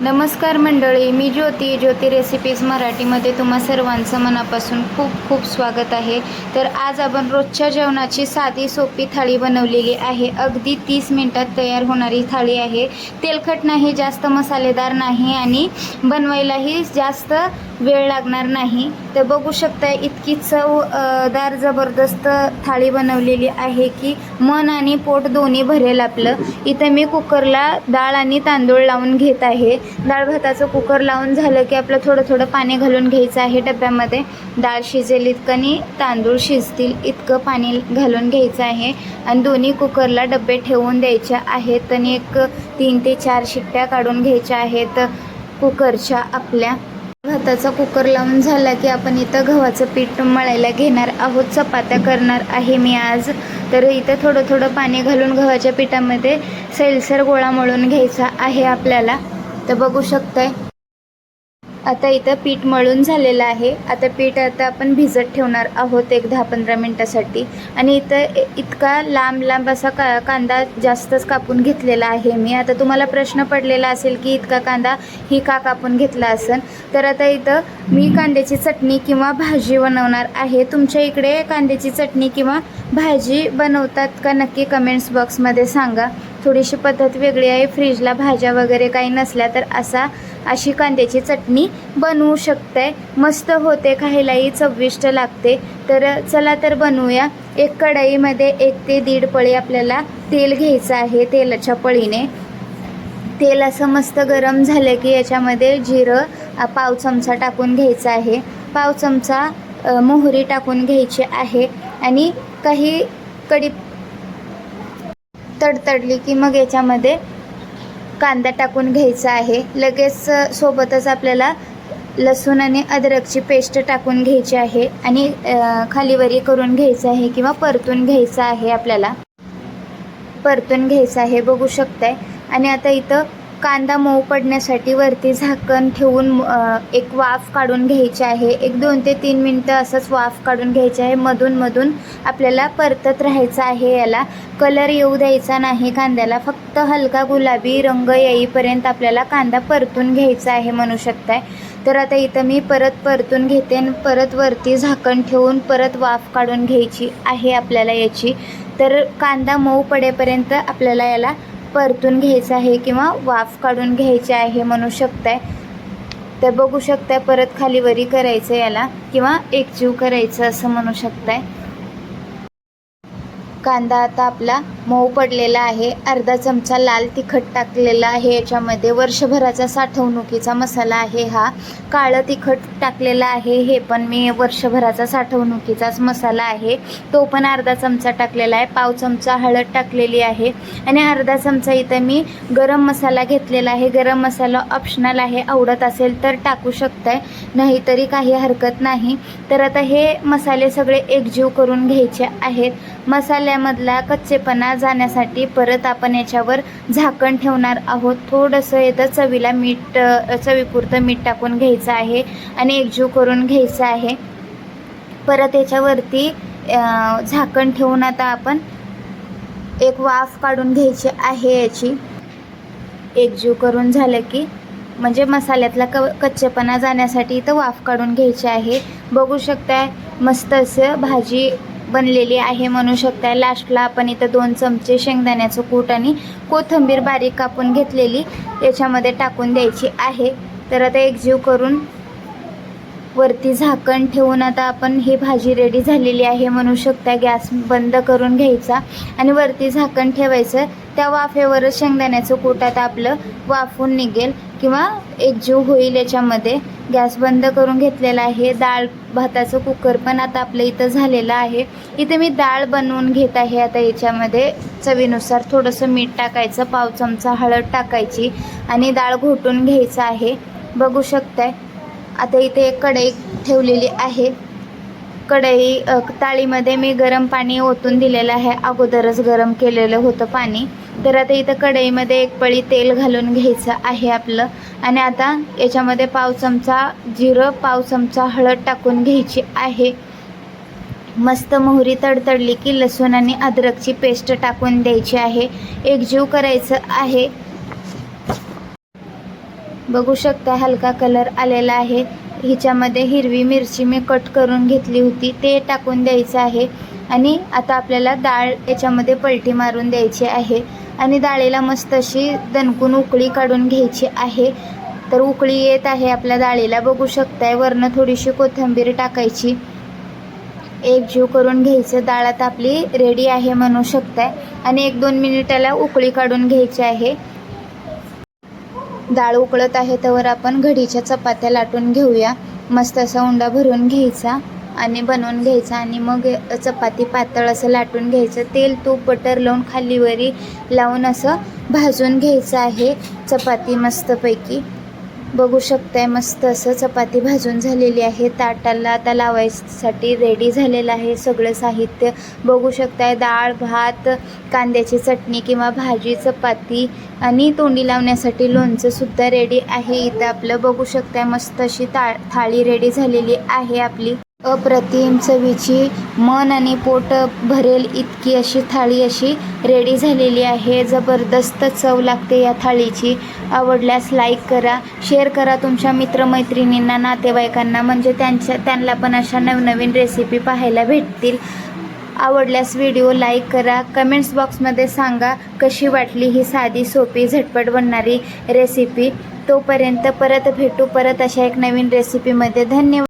नमस्कार मंडळी मी ज्योती ज्योती रेसिपीज मराठीमध्ये तुम्हा सर्वांचं मनापासून खूप खूप स्वागत आहे. तर आज आपण रोजच्या जेवणाची साधी सोपी थाळी बनवलेली आहे. अगदी तीस मिनटात तयार होणारी थाळी आहे. तेलखट नाही जास्त मसालेदार नाही आणि बनवायलाही जास्त वेळ लागणार नाही. तर बघू शकता इतकी चवदार जबरदस्त थाळी बनवलेली आहे की मन आणि पोट दोन्ही भरेल आपलं. इथं मी कुकरला डाळ आणि तांदूळ लावून घेत आहे. डाळ भाताचं कुकर लावून झालं की आपलं थोडं थोडं पाणी घालून घ्यायचं आहे डब्यामध्ये. डाळ शिजेल इतकं तांदूळ शिजतील इतकं पाणी घालून घ्यायचं आहे. आणि दोन्ही कुकरला डबे ठेवून द्यायचे आहेत आणि एक तीन ते चार शिट्ट्या काढून घ्यायच्या आहेत कुकरच्या आपल्या. भाताचा कुकर लावून झाला की आपण इथं गव्हाचं पीठ मळायला घेणार आहोत चपात्या करणार आहे मी आज. तर इथं थोडं थोडं पाणी घालून गव्हाच्या पिठामध्ये सैलसर गोळा मळून घ्यायचा आहे आपल्याला. तर बघू शकताय. आता इथं पीठ मळून झालेलं आहे. आता पीठ आता आपण भिजत ठेवणार आहोत एक दहा पंधरा मिनटासाठी. आणि इथं इतका लांब लांब असा का कांदा जास्तच कापून घेतलेला आहे मी. आता तुम्हाला प्रश्न पडलेला असेल की इतका कांदा ही का कापून घेतला असेल तर आता इथं मी कांद्याची चटणी किंवा भाजी बनवणार आहे. तुमच्या इकडे कांद्याची चटणी किंवा भाजी बनवतात का? नक्की कमेंट्स बॉक्समध्ये सांगा. थोडीशी पद्धत वेगळी आहे. फ्रीजला भाज्या वगैरे काही नसल्या तर असा अशी कांद्याची चटणी बनवू शकते. मस्त होते खायलाही चविष्ट लागते. तर चला तर बनवूया. एक कढईमध्ये एक ते दीड पळी आपल्याला तेल घ्यायचं आहे तेलाच्या पळीने. तेल असं मस्त गरम झालं की याच्यामध्ये जिरं पाव चमचा टाकून घ्यायचं आहे. पाव चमचा मोहरी टाकून घ्यायची आहे. आणि काही कडी तडतडली की मग याच्यामध्ये कांदा टाकून घ्यायचा आहे. लगेच सोबतच आपल्याला लसूण आणि अद्रकची पेस्ट टाकून घ्यायची आहे आणि खालीवरी करून घ्यायचं आहे किंवा परतून घ्यायचं आहे आपल्याला. परतून घ्यायचं आहे बघू शकताय. आणि आता इथं कांदा मऊ पडण्यासाठी वरती झाकण ठेवून एक वाफ काढून घ्यायची आहे. एक दोन ते तीन मिनटं असंच वाफ काढून घ्यायची आहे. मधून मधून आपल्याला परतत राहायचं आहे याला. कलर येऊ द्यायचा नाही कांद्याला. फक्त हलका गुलाबी रंग येईपर्यंत आपल्याला कांदा परतून घ्यायचा आहे म्हणू शकताय. तर आता इथं मी परत परतून घेते आणि परत वरती झाकण ठेवून परत वाफ काढून घ्यायची आहे आपल्याला याची. तर कांदा मऊ पडेपर्यंत आपल्याला याला परतून घ्यायचं आहे किंवा वाफ काढून घ्यायचे आहे म्हणू शकताय. तर बघू शकताय परत खालीवरी करायचं याला किंवा एकजीव करायचं असं म्हणू शकताय. कांदा आता आपला मऊ पडलेला आहे. अर्धा चमचा लाल तिखट टाकलेला आहे. याच्यामध्ये वर्षभराचा साठवणुकीचा मसाला आहे हा. काळं तिखट टाकलेला आहे. हे पण मी वर्षभराचा साठवणुकीचाच मसाला आहे. तो पण अर्धा चमचा टाकलेला आहे. पाव चमचा हळद टाकलेली आहे. आणि अर्धा चमचा इथं मी गरम मसाला घेतलेला आहे. गरम मसाला ऑप्शनल आहे. आवडत असेल तर टाकू शकताय. नाहीतरी काही हरकत नाही. तर आता हे मसाले सगळे एकजीव करून घ्यायचे आहेत. मसाल्या मसाल्यामधला कच्चेपणा जाण्यासाठी परत आपण याच्यावर झाकण ठेवणार आहोत. थोडंसं येतं चवीला मीठ चवीपुरतं मीठ टाकून घ्यायचं आहे आणि एकजीव करून घ्यायचं आहे. परत याच्यावरती झाकण ठेवून आता आपण एक वाफ काढून घ्यायची आहे याची. एकजीव करून झालं की म्हणजे मसाल्यातला क कच्चेपणा जाण्यासाठी इथं वाफ काढून घ्यायची आहे. बघू शकताय मस्त असं भाजी बनलेली आहे म्हणू शकताय. लास्टला आपण इथं दोन चमचे शेंगदाण्याचं कूट आणि कोथिंबीर बारीक कापून घेतलेली याच्यामध्ये टाकून द्यायची आहे. तर आता एकजीव करून वरती झाकण ठेवून आता आपण ही भाजी रेडी झालेली आहे म्हणू शकता गॅस बंद करून घ्यायचा आणि वरती झाकण ठेवायचं. त्या वाफेवरच शेंगदाण्याचं कूट आता आपलं वाफून निघेल. किंवा एकजीव होईल याच्यामध्ये. गॅस बंद करून घेतलेला आहे. डाळ भाताचं कुकर पण आता आपल्या इथं झालेलं आहे. इथे मी डाळ बनवून घेत आहे आता याच्यामध्ये. चवीनुसार थोडंसं मीठ टाकायचं पाव चमचा हळद टाकायची आणि डाळ घोटून घ्यायचं आहे. बघू शकताय. आता इथे एक कढई ठेवलेली आहे. कढई ताळीमध्ये मी गरम पाणी ओतून दिलेलं आहे. अगोदरच गरम केलेलं होतं पाणी. तर आता इथं कढईमध्ये एक पळी तेल घालून घ्यायचं आहे आपलं. आणि आता याच्यामध्ये पाव चमचा जिरं पाव चमचा हळद टाकून घ्यायची आहे. मस्त मोहरी तडतडली की लसूण आणि अद्रकची पेस्ट टाकून द्यायची आहे. एकजीव करायचं आहे. बघू शकता हलका कलर आलेला आहे. हिच्यामध्ये हिरवी मिरची मी कट करून घेतली होती ते टाकून द्यायचं आहे. आणि आता आपल्याला डाळ याच्यामध्ये पलटी मारून द्यायची आहे. आणि डाळीला मस्त अशी दणकून उकळी काढून घ्यायची आहे. तर उकळी येत आहे आपल्या डाळीला बघू शकताय वरनं थोडीशी कोथिंबीर टाकायची. एकजीव करून घ्यायचं. डाळ आता आपली रेडी आहे म्हणू शकताय. आणि एक दोन मिनिटाला उकळी काढून घ्यायची आहे. डाळ उकळत आहे तर आपण घडीच्या चपात्या लाटून घेऊया. मस्त असा उंडा भरून घ्यायचा. आणि बनवून घ्यायचं आणि मग चपाती पातळ असं लाटून घ्यायचं. तेल तूप बटर लावून खालीवरी लावून असं भाजून घ्यायचं आहे चपाती मस्तपैकी. बघू शकताय मस्त असं चपाती भाजून झालेली आहे. ताटाला आता लावायसाठी रेडी झालेलं आहे सगळं साहित्य. बघू शकताय डाळ भात कांद्याची चटणी किंवा भाजी चपाती आणि तोंडी लावण्यासाठी लोणचंसुद्धा रेडी आहे. इथं आपलं बघू शकताय मस्त अशी ता थाळी रेडी झालेली आहे आपली. अप्रतिम चवीची मन आणि पोट भरेल इतकी अशी थाळी अशी रेडी झालेली आहे. जबरदस्त चव लागते या थाळीची. आवडल्यास लाईक करा शेअर करा तुमच्या मित्रमैत्रिणींना नातेवाईकांना म्हणजे त्यांच्या त्यांना पण अशा नवनवीन रेसिपी पाहायला भेटतील. आवडल्यास व्हिडिओ लाईक करा कमेंट्स बॉक्समध्ये सांगा कशी वाटली ही साधी सोपी झटपट बनणारी रेसिपी तोपर्यंत परत भेटू परत अशा एक नवीन रेसिपीमध्ये धन्यवाद.